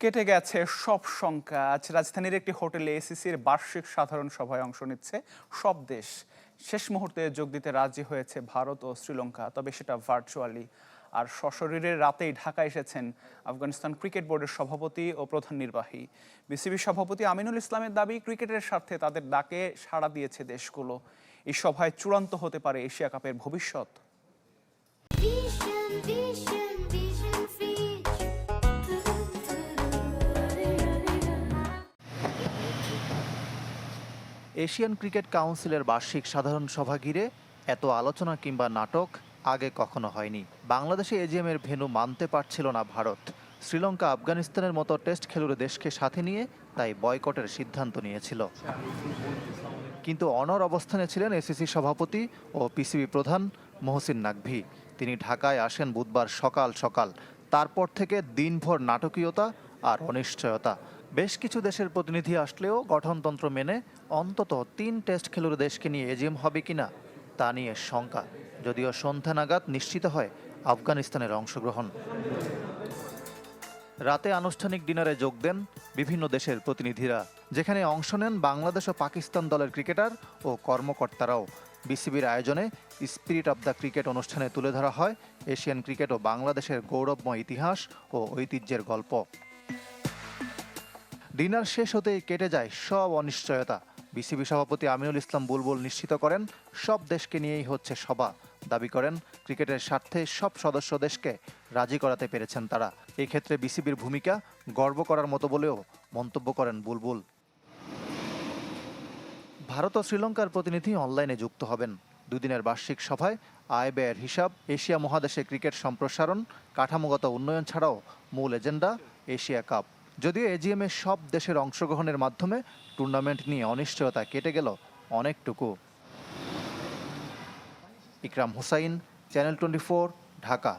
কেটে গেছে সব শঙ্কা। আজ রাজধানীর একটি হোটেলে এসিসির বার্ষিক সাধারণ সভায় অংশ নিচ্ছে সব দেশ। শেষ মুহূর্তে যোগ দিতে রাজি হয়েছে ভারত ও শ্রীলঙ্কা, তবে সেটা ভার্চুয়ালি আর সশরীরে রাতেই ঢাকা এসেছেন আফগানিস্তান ক্রিকেট বোর্ডের সভাপতি ও প্রধান নির্বাহী। বিসিবি সভাপতি আমিনুল ইসলামের দাবি, ক্রিকেটের স্বার্থে তাদের ডাকে সাড়া দিয়েছে দেশগুলো। এই সভায় চূড়ান্ত হতে পারে এশিয়া কাপের ভবিষ্যৎ। এশিয়ান ক্রিকেট কাউন্সিলের বার্ষিক সাধারণ সভা ঘিরে এত আলোচনা কিংবা নাটক আগে কখনো হয়নি। বাংলাদেশে এজিএমের ভেন্যু মানতে পারছিল না ভারত। শ্রীলঙ্কা, আফগানিস্তানের মতো টেস্ট খেলুড়ে দেশকে সাথে নিয়ে তাই বয়কটের সিদ্ধান্ত নিয়েছিল। কিন্তু অনর অবস্থানে ছিলেন এসিসি সভাপতি ও পিসিবি প্রধান মহসিন নাকভি তিনি ঢাকায় আসেন বুধবার সকাল সকাল। তারপর থেকে দিনভর নাটকীয়তা আর অনিশ্চয়তা। বেশ কিছু দেশের প্রতিনিধি আসলেও গঠনতন্ত্র মেনে অন্তত তিন টেস্ট খেলুড়ে দেশকে নিয়ে এজিএম হবে কিনা তা নিয়ে শঙ্কা, যদিও সন্ধ্যা নাগাদ নিশ্চিত হয় আফগানিস্তানের অংশগ্রহণ। রাতে আনুষ্ঠানিক ডিনারে যোগ দেন বিভিন্ন দেশের প্রতিনিধিরা, যেখানে অংশ নেন বাংলাদেশ ও পাকিস্তান দলের ক্রিকেটার ও কর্মকর্তারাও। বিসিবির আয়োজনে স্পিরিট অব দ্য ক্রিকেট অনুষ্ঠানে তুলে ধরা হয় এশিয়ান ক্রিকেট ও বাংলাদেশের গৌরবময় ইতিহাস ও ঐতিহ্যের গল্প। ডিনার শেষ হতেই কেটে যায় সব অনিশ্চয়তা। বিসিবি সভাপতি আমিনুল ইসলাম বুলবুল নিশ্চিত করেন, সব দেশকে নিয়েই হচ্ছে সভা। দাবি করেন, ক্রিকেটের স্বার্থে সব সদস্য দেশকে রাজি করাতে পেরেছেন তারা। এই ক্ষেত্রে বিসিবির ভূমিকা গর্ব করার মতো বলেও মন্তব্য করেন বুলবুল। ভারত ও শ্রীলঙ্কার প্রতিনিধি অনলাইনে যুক্ত হবেন। দুদিনের বার্ষিক সভায় আয় ব্যয়ের হিসাব, এশিয়া মহাদেশে ক্রিকেট সম্প্রসারণ, কাঠামোগত উন্নয়ন ছাড়াও মূল এজেন্ডা এশিয়া কাপ। যদিও এজিএমে সব দেশের অংশগ্রহণের মাধ্যমে টুর্নামেন্ট নিয়ে অনিশ্চয়তা কেটে গেল অনেকটুকু। Ikram Hussain channel twenty Dhaka.